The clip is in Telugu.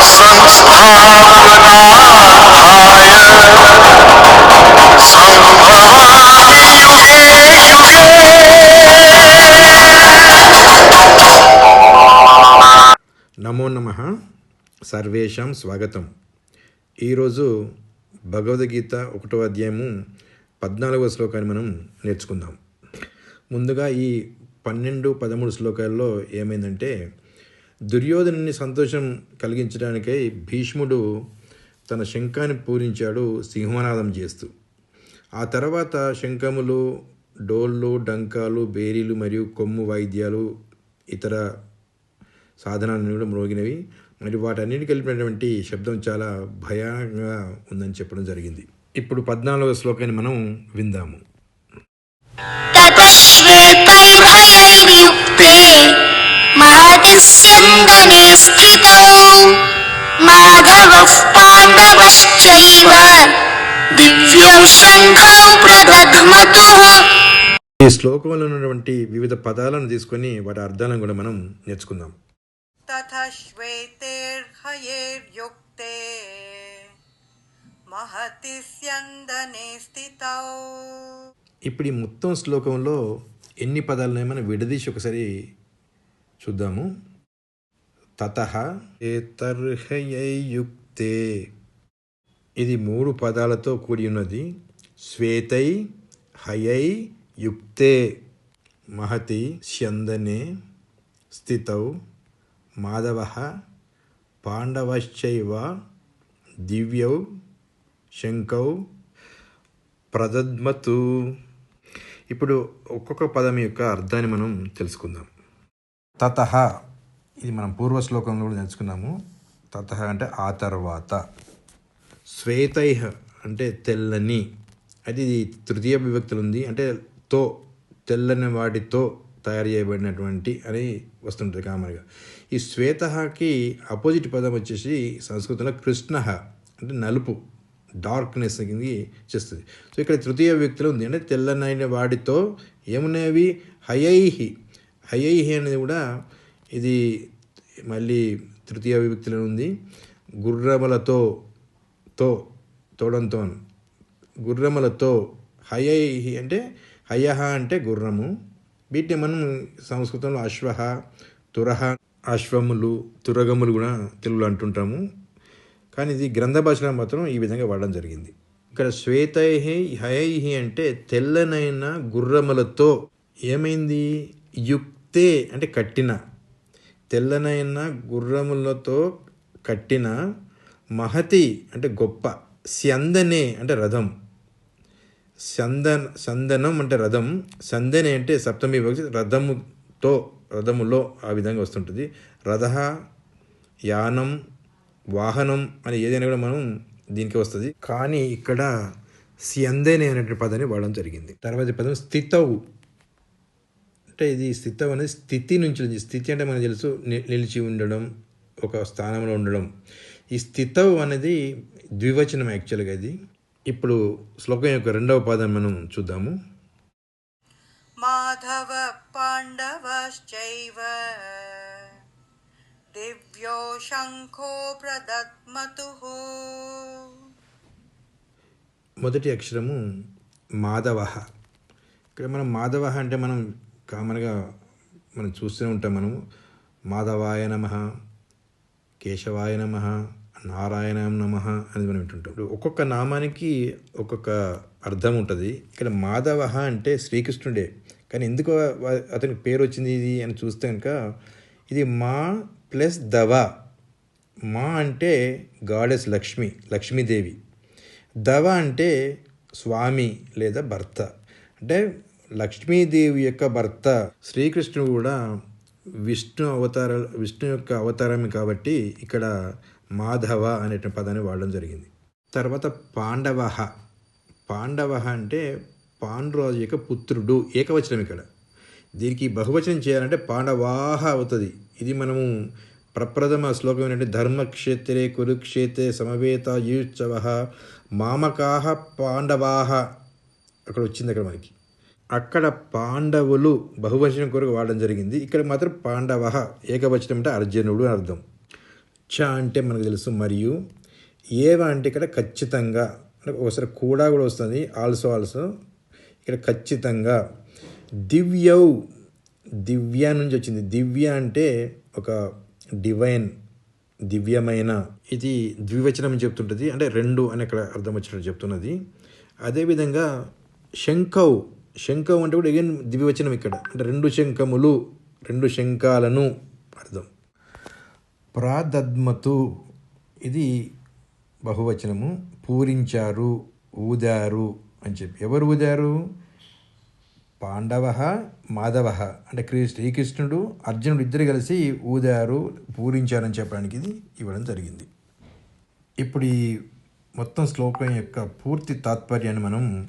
నమో నమ. సర్వేషాం స్వాగతం. ఈరోజు భగవద్గీత ఒకటో అధ్యాయము పద్నాలుగవ శ్లోకాన్ని మనం నేర్చుకుందాం. ముందుగా ఈ పన్నెండు పదమూడు శ్లోకాల్లో ఏమైందంటే దుర్యోధనుని సంతోషం కలిగించడానికై భీష్ముడు తన శంఖాన్ని పూరించాడు సింహనాదం చేస్తూ. ఆ తర్వాత శంఖములు డోళ్ళు డంకాలు బేరీలు మరియు కొమ్ము వాయిద్యాలు ఇతర సాధనాలు కూడా మ్రోగినవి మరి వాటన్నిటి కలిపినటువంటి శబ్దం చాలా భయంగా ఉందని చెప్పడం జరిగింది. ఇప్పుడు పద్నాలుగవ శ్లోకాన్ని మనం విందాము. महतिस्यन्दने स्थितौ माधवः पाण्डवश्चैव दिव्यौ शङ्खौ प्रदध्मतुः ఈ శ్లోకంలో ఉన్నటువంటి వివిధ పదాలను తీసుకొని వాటి అర్థాలను కూడా మనం నేర్చుకుందాం तथ श्वेतेर्हयैर्युक्ते महति स्यन्दने स्थितौ ఇప్పుడు ఈ మొత్తం శ్లోకంలో ఎన్ని పదాలు మనం విడదీసి ఒకసారి చూద్దాము తత ఇది మూడు పదాలతో కూడి ఉన్నది శ్వేతై హయై యుక్తే. మహతి స్యందనే. స్థితౌ మాధవ పాండవశ్చైవ దివ్యౌ శంకౌ ప్రదద్మతు. ఇప్పుడు ఒక్కొక్క పదం యొక్క అర్థాన్ని మనం తెలుసుకుందాం. తత ఇది మనం పూర్వ శ్లోకంలో కూడా నేర్చుకున్నాము. తత అంటే ఆ తర్వాత. శ్వేతై అంటే తెల్లని. అది ఇది తృతీయ విభక్తులు ఉంది. అంటే తో తెల్లని వాటితో తయారు చేయబడినటువంటి అని వస్తుంటుంది కామన్గా. ఈ శ్వేతకి అపోజిట్ పదం వచ్చేసి సంస్కృతంలో కృష్ణ అంటే నలుపు. డార్క్నెస్ కింద చేస్తుంది. సో ఇక్కడ తృతీయ వ్యక్తులు ఉంది. అంటే తెల్లనైన వాటితో ఏమున్నాయి హయైహి. హయైహి అనేది కూడా ఇది మళ్ళీ తృతీయ విభక్తిలో ఉంది. గుర్రములతో తో తోడంతో గుర్రములతో హయైహి అంటే హయహ అంటే గుర్రము. వీటిని మనం సంస్కృతంలో అశ్వహ తురహ అశ్వములు తురగములు కూడా తెలుగులో అంటుంటాము. కానీ ఇది గ్రంథ భాషలో మాత్రం ఈ విధంగా వాడడం జరిగింది. ఇక్కడ శ్వేతై హయైహి అంటే తెల్లనైన గుర్రములతో ఏమైంది? యుక్తే అంటే కట్టిన. తెల్లనైన గుర్రములతో కట్టిన మహతి అంటే గొప్ప సందనే అంటే రథం. సందన సందనం అంటే రథం. సందనే అంటే సప్తమి విభక్తి రథముతో రథములో ఆ విధంగా వస్తుంటుంది. రథ యానం వాహనం అని ఏదైనా కూడా మనం దీనికి వస్తుంది. కానీ ఇక్కడ స్యందనే అనేటువంటి పదాన్ని వాడడం జరిగింది. తర్వాత పదం స్థితవు అంటే ఇది స్థితం అనేది స్థితి నుంచి స్థితి అంటే మనకు తెలుసు నిలిచి ఉండడం ఒక స్థానంలో ఉండడం. ఈ స్థితవు అనేది ద్వివచనం యాక్చువల్గా ఇది. ఇప్పుడు శ్లోకం యొక్క రెండవ పాదం మనం చూద్దాము. మాధవ పాండవ దివ్యో శంఖో ప్రదత్మతు మొదటి అక్షరము మాధవ. ఇక్కడ మనం మాధవ అంటే మనం కామన్గా మనం చూస్తూనే ఉంటాం మనము. మాధవాయ నమ కేశవాయ నమ నారాయణ నమ అని మనం వింటుంటాం. ఒక్కొక్క నామానికి ఒక్కొక్క అర్థం ఉంటుంది. ఇక్కడ మాధవ అంటే శ్రీకృష్ణుడే. కానీ ఎందుకు అతనికి పేరు వచ్చింది ఇది అని చూస్తే కనుక ఇది మా ప్లస్ దవ. మా అంటే గాడెస్ లక్ష్మి లక్ష్మీదేవి. దవ అంటే స్వామి లేదా భర్త. అంటే లక్ష్మీదేవి యొక్క భర్త శ్రీకృష్ణుడు కూడా విష్ణు అవతార విష్ణు యొక్క అవతారమే కాబట్టి ఇక్కడ మాధవ అనే పదాన్ని వాడడం జరిగింది. తర్వాత పాండవ పాండవ అంటే పాండురాజు యొక్క పుత్రుడు ఏకవచనం ఇక్కడ. దీనికి బహువచనం చేయాలంటే పాండవాహ అవుతుంది. ఇది మనము ప్రప్రథమ శ్లోకం ఏంటంటే ధర్మక్షేత్రే కురుక్షేత్రే సమవేత యుత్సవ మామకాహ పాండవాహ. అక్కడ వచ్చింది అక్కడ మనకి. అక్కడ పాండవులు బహువచనం కొరకు వాడడం జరిగింది. ఇక్కడ మాత్రం పాండవ ఏకవచనం అంటే అర్జునుడు అని అర్థం. చ అంటే మనకు తెలుసు మరియు ఏవ అంటే ఇక్కడ ఖచ్చితంగా ఒకసారి కూడా కూడా వస్తుంది. ఆల్సో ఆల్సో ఇక్కడ ఖచ్చితంగా. దివ్యౌ దివ్య నుంచి వచ్చింది. దివ్య అంటే ఒక డివైన్ దివ్యమైన. ఇది ద్వివచనం చెప్తుంటుంది. అంటే రెండు అని అక్కడ అర్థం వచ్చినట్టు చెప్తున్నది. అదేవిధంగా శంఖౌ శంఖం అంటే కూడా అగైన్ దివ్యవచనం ఇక్కడ. అంటే రెండు శంఖములు రెండు శంఖాలను అర్థం. ప్రాదద్మతు ఇది బహువచనము. పూరించారు ఊదారు అని చెప్పి. ఎవరు ఊదారు? పాండవ మాధవ. అంటే క్రీ శ్రీకృష్ణుడు అర్జునుడు ఇద్దరు కలిసి ఊదారు పూరించారని చెప్పడానికి ఇది ఇవ్వడం జరిగింది. ఇప్పుడు ఈ మొత్తం శ్లోకం యొక్క పూర్తి తాత్పర్యాన్ని మనం